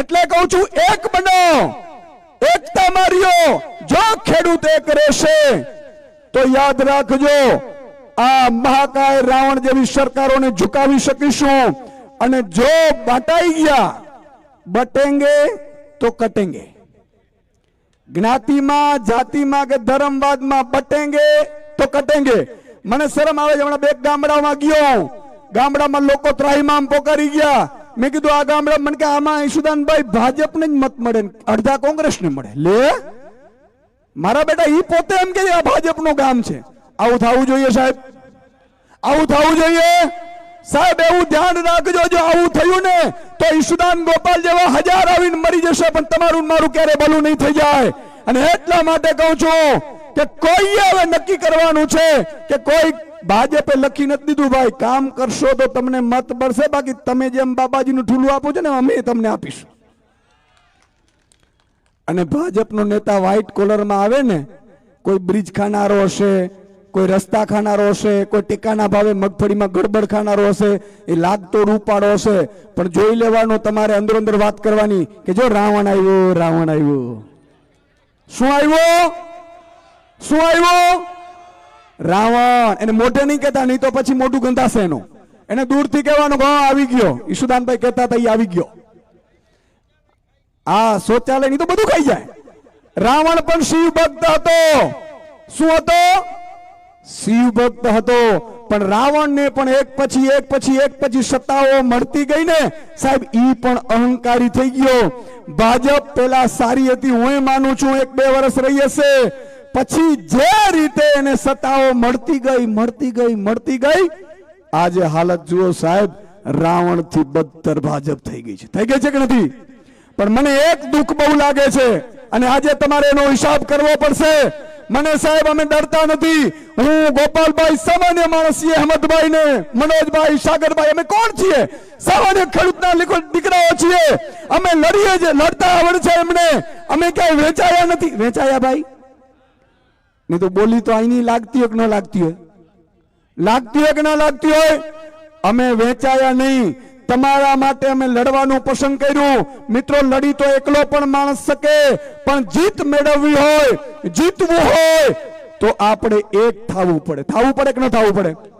એટલે કહું છું, એક બનો એકતા માર્યો જો ખેડૂત એક રહેશે તો યાદ રાખજો, આ મહાકાય રાવણ જેવી સરકારોને ઝુકાવી શકીશું અને જો બટાઈ ગયા, બટેંગે તો કટેંગે. જ્ઞાતિમાં, જાતિમાં કે ધર્મવાદમાં બટેંગે તો કટેંગે. મને શરમ આવે છે, હમણાં બે ગામડામાં ગયો ગામડામાં લોકો ત્રાહીમામ પોકારી ગયા. મેં કીધું આ ગામડા મને કે આમાં ઈશુદાનભાઈ ભાજપને જ મત મળે અડધા કોંગ્રેસને મળે. લે? મારા બેટા ઈ પોતે એમ કે આ ભાજપનું ગામ છે. આવું થવું જોઈએ સાહેબ. આવું થવું જોઈએ. સાહેબ, એવું ધ્યાન રાખજો, જો આવું થયું ને, તો ઈશુદાન ગોપાલ જેવા હજાર આવીને મરી જશે, પણ તમારું મારું ક્યારે ભલું નહીં થઈ જાય? અને એટલા માટે કહું છું કે કોઈએ હવે નક્કી કરવાનું છે કે કોઈ ભાજપે લખી નથી દીધું, ભાઈ, કામ કરશો તો તમને મત મળશે, બાકી તમે જેમ બાબાજીનું ઠૂલું આપો છો ને અમે તમને આપીશું. અને ભાજપનો નેતા વ્હાઈટ કોલરમાં આવે ને, કોઈ બ્રિજ ખાનારો હશે, કોઈ રસ્તા ખાનારો હશે, કોઈ ટેકાના ભાવે મગફળીમાં ગડબડ ખાનારો હશે, એ લાગતો રૂપાળો હશે, પણ જોઈ લેવાનો તમારે અંદર અંદર વાત કરવાની કે જો રાવણ આવ્યો રાવણ આવ્યો. શું આવ્યો? શું આવ્યો? રાવણ. એને મોઢે નહીં કહેતા, નહીં તો પછી મોઢું ગંધાશે એનું. એને દૂરથી કહેવાનું, હા, આવી ગયો. ઈશુદાનભાઈ કહેતા હતા એ આવી ગયો. આ શૌચાલયની તો બધું ખાઈ જાય. રાવણ પણ શિવ ભક્ત હતો. શું હતો? શિવ ભક્ત હતો. પણ રાવણને પણ એક પછી એક પછી એક પછી સત્તાઓ મળતી ગઈ ને, સાહેબ, ઈ પણ અહંકારી થઈ ગયો. ભાજપ પેલા સારી હતી હું માનું છું, એક બે વર્ષ રહી હશે. પછી જે રીતે એને સત્તાઓ મળતી ગઈ મળતી ગઈ મળતી ગઈ, આજે હાલત જુઓ સાહેબ રાવણથી બદતર ભાજપ થઈ ગઈ છે. થઈ ગઈ છે કે નથી? પણ મને એક દુઃખ બહુ લાગે છે અને આજે તમારે એનો હિસાબ કરવો પડશે. મને સાહેબ, અમે ડરતા નથી. હું ગોપાલભાઈ સામાન્ય માણસ છીએ અહમદભાઈ ને મનોજભાઈ, સાગરભાઈ, અમે કોણ છીએ? સામાન્ય ખેડૂતના દીકરાઓ છીએ. અમે લડીએ છીએ લડતા આવડે છે એમને. અમે ક્યાંય વેચાયા નથી. વેચાયા ભાઈ? નહીં તો બોલી તો અહીંની લાગતી હોય કે ન લાગતી હોય? લાગતી હોય કે ના લાગતી હોય? અમે વેચાયા નહીં. તમારા માટે અમે લડવાનું પસંદ કર્યું. મિત્રો, લડી તો એકલો પણ માણસ શકે, પણ જીત મેળવવી હોય, જીતવું હોય, તો આપણે એક થવું પડે. થવું પડે કે ન થવું પડે?